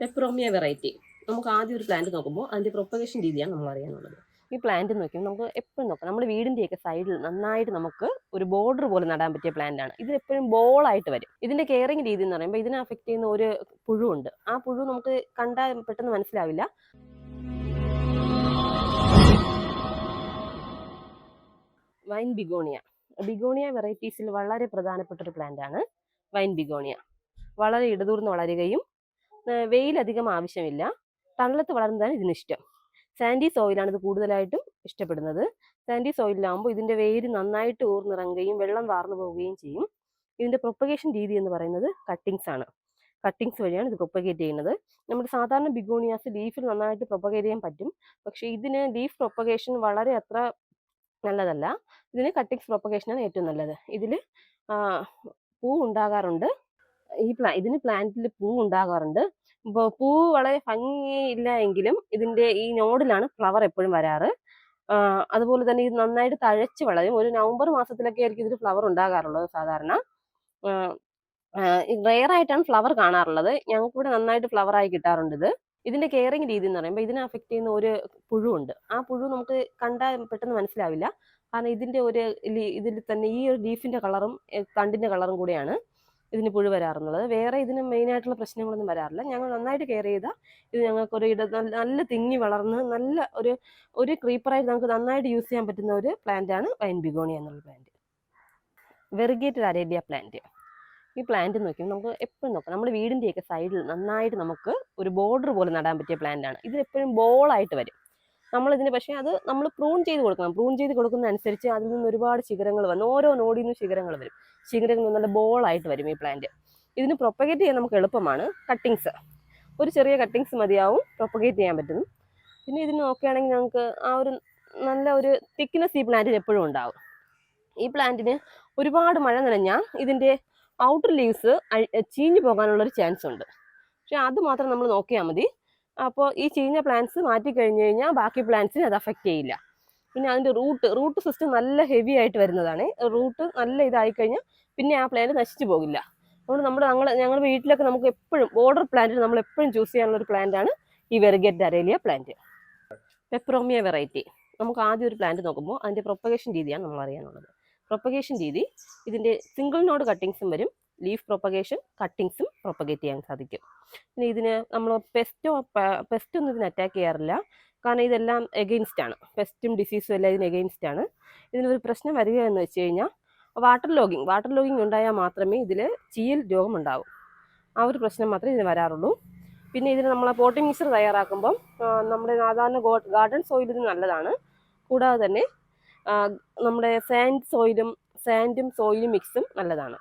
Peperomia variety നമുക്ക് ആദ്യം ഒരു പ്ലാന്റ് നോക്കുമ്പോൾ അതിന്റെ പ്രൊപ്പഗേഷൻ രീതിയാണ് നമ്മൾ അറിയാനുള്ളത്. ഈ പ്ലാന്റ് നോക്കിയാൽ നമുക്ക് എപ്പോഴും നോക്കാം. നമ്മുടെ വീടിന്റെയൊക്കെ സൈഡിൽ നന്നായിട്ട് നമുക്ക് ഒരു ബോർഡർ പോലെ നടാൻ പറ്റിയ പ്ലാന്റ് ആണ്. ഇത് എപ്പോഴും ബോളായിട്ട് വരും. ഇതിന്റെ കെയറിങ് രീതി എന്ന് പറയുമ്പോൾ ഇതിനെ അഫക്റ്റ് ചെയ്യുന്ന ഒരു പുഴുവുണ്ട്. ആ പുഴു നമുക്ക് കണ്ടാൽ പെട്ടെന്ന് മനസ്സിലാവില്ല. വൈൻ ബിഗോണിയ ബിഗോണിയ വെറൈറ്റീസിൽ വളരെ പ്രധാനപ്പെട്ട ഒരു പ്ലാന്റ് ആണ്. വൈൻ ബിഗോണിയ വളരെ ഇടതൂർന്ന് വളരുകയും വെയിലധികം ആവശ്യമില്ല. തണലത്ത് വളരുന്നതാണ് ഇതിനിഷ്ടം സാൻഡി സോയിലാണ് ഇത് കൂടുതലായിട്ടും ഇഷ്ടപ്പെടുന്നത്. സാൻഡി സോയിലാകുമ്പോൾ ഇതിന്റെ വേര് നന്നായിട്ട് ഊർന്നിറങ്ങുകയും വെള്ളം വാർന്നു പോവുകയും ചെയ്യും. ഇതിന്റെ പ്രൊപ്പഗേഷൻ രീതി എന്ന് പറയുന്നത് കട്ടിങ്സ് ആണ്. കട്ടിങ്സ് വഴിയാണ് ഇത് പ്രൊപ്പഗേറ്റ് ചെയ്യുന്നത്. നമ്മുടെ സാധാരണ ബിഗോണിയാസ് ലീഫിൽ നന്നായിട്ട് പ്രൊപ്പഗേറ്റ് ചെയ്യാൻ പറ്റും. പക്ഷേ ഇതിന് ലീഫ് പ്രൊപ്പഗേഷൻ വളരെ അത്ര നല്ലതല്ല. ഇതിന് കട്ടിങ്സ് പ്രൊപ്പഗേഷനാണ് ഏറ്റവും നല്ലത്. ഇതിൽ പൂ ഉണ്ടാകാറുണ്ട്. ഈ പ്ലാ ഇതിന് പ്ലാന്റിൽ പൂ ഉണ്ടാകാറുണ്ട്. പൂ വളരെ ഭംഗിയില്ല എങ്കിലും ഇതിന്റെ ഈ നോഡിലാണ് ഫ്ലവർ എപ്പോഴും വരാറ്. അതുപോലെ തന്നെ ഇത് നന്നായിട്ട് തഴച്ച് വളരും. ഒരു നവംബർ മാസത്തിലൊക്കെ ആയിരിക്കും ഇതിൽ ഫ്ലവർ ഉണ്ടാകാറുള്ളത് സാധാരണ. റെയർ ആയിട്ടാണ് ഫ്ലവർ കാണാറുള്ളത്. ഞങ്ങൾക്ക് ഇവിടെ നന്നായിട്ട് ഫ്ലവർ ആയി കിട്ടാറുണ്ട് ഇത്. ഇതിന്റെ കെയറിങ് രീതി എന്ന് പറയുമ്പോൾ ഇതിനെ അഫക്റ്റ് ചെയ്യുന്ന ഒരു പുഴുണ്ട് ആ പുഴു നമുക്ക് കണ്ടാൽ പെട്ടെന്ന് മനസ്സിലാവില്ല. കാരണം ഇതിന്റെ ഒരു ഇതിൽ തന്നെ ഈ ഒരു ലീഫിന്റെ കളറും തണ്ടിന്റെ കളറും കൂടെയാണ്. ഇതിന് പുഴു വരാറുള്ളത് വേറെ ഇതിന് മെയിൻ ആയിട്ടുള്ള പ്രശ്നങ്ങളൊന്നും വരാറില്ല. ഞങ്ങൾ നന്നായിട്ട് കെയർ ചെയ്താൽ ഇത് ഞങ്ങൾക്ക് ഒരു ഇട നല്ല തിങ്ങി വളർന്ന് നല്ല ഒരു ഒരു ക്രീപ്പറായിട്ട് നമുക്ക് നന്നായിട്ട് യൂസ് ചെയ്യാൻ പറ്റുന്ന ഒരു പ്ലാന്റ് ആണ് വൈൻ ബിഗോണിയ എന്നുള്ള പ്ലാന്റ് വെറിഗേറ്റഡ് അരേലിയ പ്ലാന്റ് ഈ പ്ലാന്റ് നോക്കിയാൽ നമുക്ക് എപ്പോഴും നോക്കാം. നമ്മുടെ വീടിന്റെയൊക്കെ സൈഡിൽ നന്നായിട്ട് നമുക്ക് ഒരു ബോർഡർ പോലെ നടാൻ പറ്റിയ പ്ലാന്റാണ് എപ്പോഴും ബോളായിട്ട് വരും. നമ്മളിതിന് പക്ഷേ അത് നമ്മൾ പ്രൂൺ ചെയ്ത് കൊടുക്കണം. പ്രൂൺ ചെയ്ത് കൊടുക്കുന്ന അനുസരിച്ച് അതിൽ നിന്ന് ഒരുപാട് ശിഖരങ്ങൾ വന്ന് ഓരോ നോടിൽ നിന്നും ശിഖരങ്ങൾ വരും. ശിഖരങ്ങൾ നല്ല ബോളായിട്ട് വരും ഈ പ്ലാന്റ് ഇതിന് പ്രൊപ്പഗേറ്റ് ചെയ്യാൻ നമുക്ക് എളുപ്പമാണ് കട്ടിങ്സ് ഒരു ചെറിയ കട്ടിങ്സ് മതിയാവും പ്രൊപ്പഗേറ്റ് ചെയ്യാൻ പറ്റും. പിന്നെ ഇതിന് നോക്കുകയാണെങ്കിൽ നമുക്ക് ആ ഒരു നല്ല ഒരു തിക്നെസ് ഈ പ്ലാന്റിന് എപ്പോഴും ഉണ്ടാവും. ഈ പ്ലാന്റിന് ഒരുപാട് മഴ നനഞ്ഞാൽ ഇതിന്റെ ഔട്ടർ ലീവ്സ് ചീഞ്ഞു പോകാനുള്ളൊരു ചാൻസ് ഉണ്ട്. പക്ഷെ അത് മാത്രം നമ്മൾ നോക്കിയാൽ മതി. അപ്പോൾ ഈ ചീഞ്ഞ പ്ലാന്റ്സ് മാറ്റി കഴിഞ്ഞു കഴിഞ്ഞാൽ ബാക്കി പ്ലാന്റ്സിന് അത് അഫക്റ്റ് ചെയ്യില്ല. പിന്നെ അതിന്റെ റൂട്ട് റൂട്ട് സിസ്റ്റം നല്ല ഹെവി ആയിട്ട് വരുന്നതാണ്. റൂട്ട് നല്ല ഇതായി കഴിഞ്ഞാൽ പിന്നെ ആ പ്ലാന്റ് നശിച്ചു പോകില്ല. അതുകൊണ്ട് നമ്മൾ ഞങ്ങൾ ഞങ്ങളുടെ വീട്ടിലൊക്കെ നമുക്ക് എപ്പോഴും ബോർഡർ പ്ലാന്റ് നമ്മൾ എപ്പോഴും ചൂസ് ചെയ്യാനുള്ള ഒരു പ്ലാന്റ് ആണ് ഈ variegated aralia plant peperomia variety നമുക്ക് ആദ്യം ഒരു പ്ലാന്റ് നോക്കുമ്പോൾ അതിന്റെ പ്രൊപ്പഗേഷൻ രീതിയാണ് നമ്മൾ അറിയാനുള്ളത് പ്രൊപ്പഗേഷൻ രീതി ഇതിന്റെ സിംഗിൾ നോഡ് കട്ടിങ്സും വരും. ലീഫ് പ്രൊപ്പഗേഷൻ കട്ടിങ്സും പ്രൊപ്പഗേറ്റ് ചെയ്യാൻ സാധിക്കും. പിന്നെ ഇതിന് നമ്മൾ പെസ്റ്റോ പെസ്റ്റ് ഒന്നും ഇതിന് അറ്റാക്ക് ചെയ്യാറില്ല. കാരണം ഇതെല്ലാം എഗെയിൻസ്റ്റ് ആണ്. പെസ്റ്റും ഡിസീസും എല്ലാം ഇതിന് എഗെയിൻസ്റ്റ് ആണ്. ഇതിനൊരു പ്രശ്നം വരിക എന്ന് വെച്ച് കഴിഞ്ഞാൽ വാട്ടർ ലോഗിങ് വാട്ടർ ലോഗിങ് ഉണ്ടായാൽ മാത്രമേ ഇതിൽ ചീൽ രോഗം ഉണ്ടാവും. ആ ഒരു പ്രശ്നം മാത്രമേ ഇതിന് വരാറുള്ളൂ. പിന്നെ ഇതിന് നമ്മൾ പോട്ടി മിക്സർ തയ്യാറാക്കുമ്പം നമ്മുടെ സാധാരണ ഗാർഡൻ സോയിൽ നല്ലതാണ്. കൂടാതെ തന്നെ നമ്മുടെ സാൻഡ് സോയിലും സാൻഡും സോയിലും മിക്സും നല്ലതാണ്.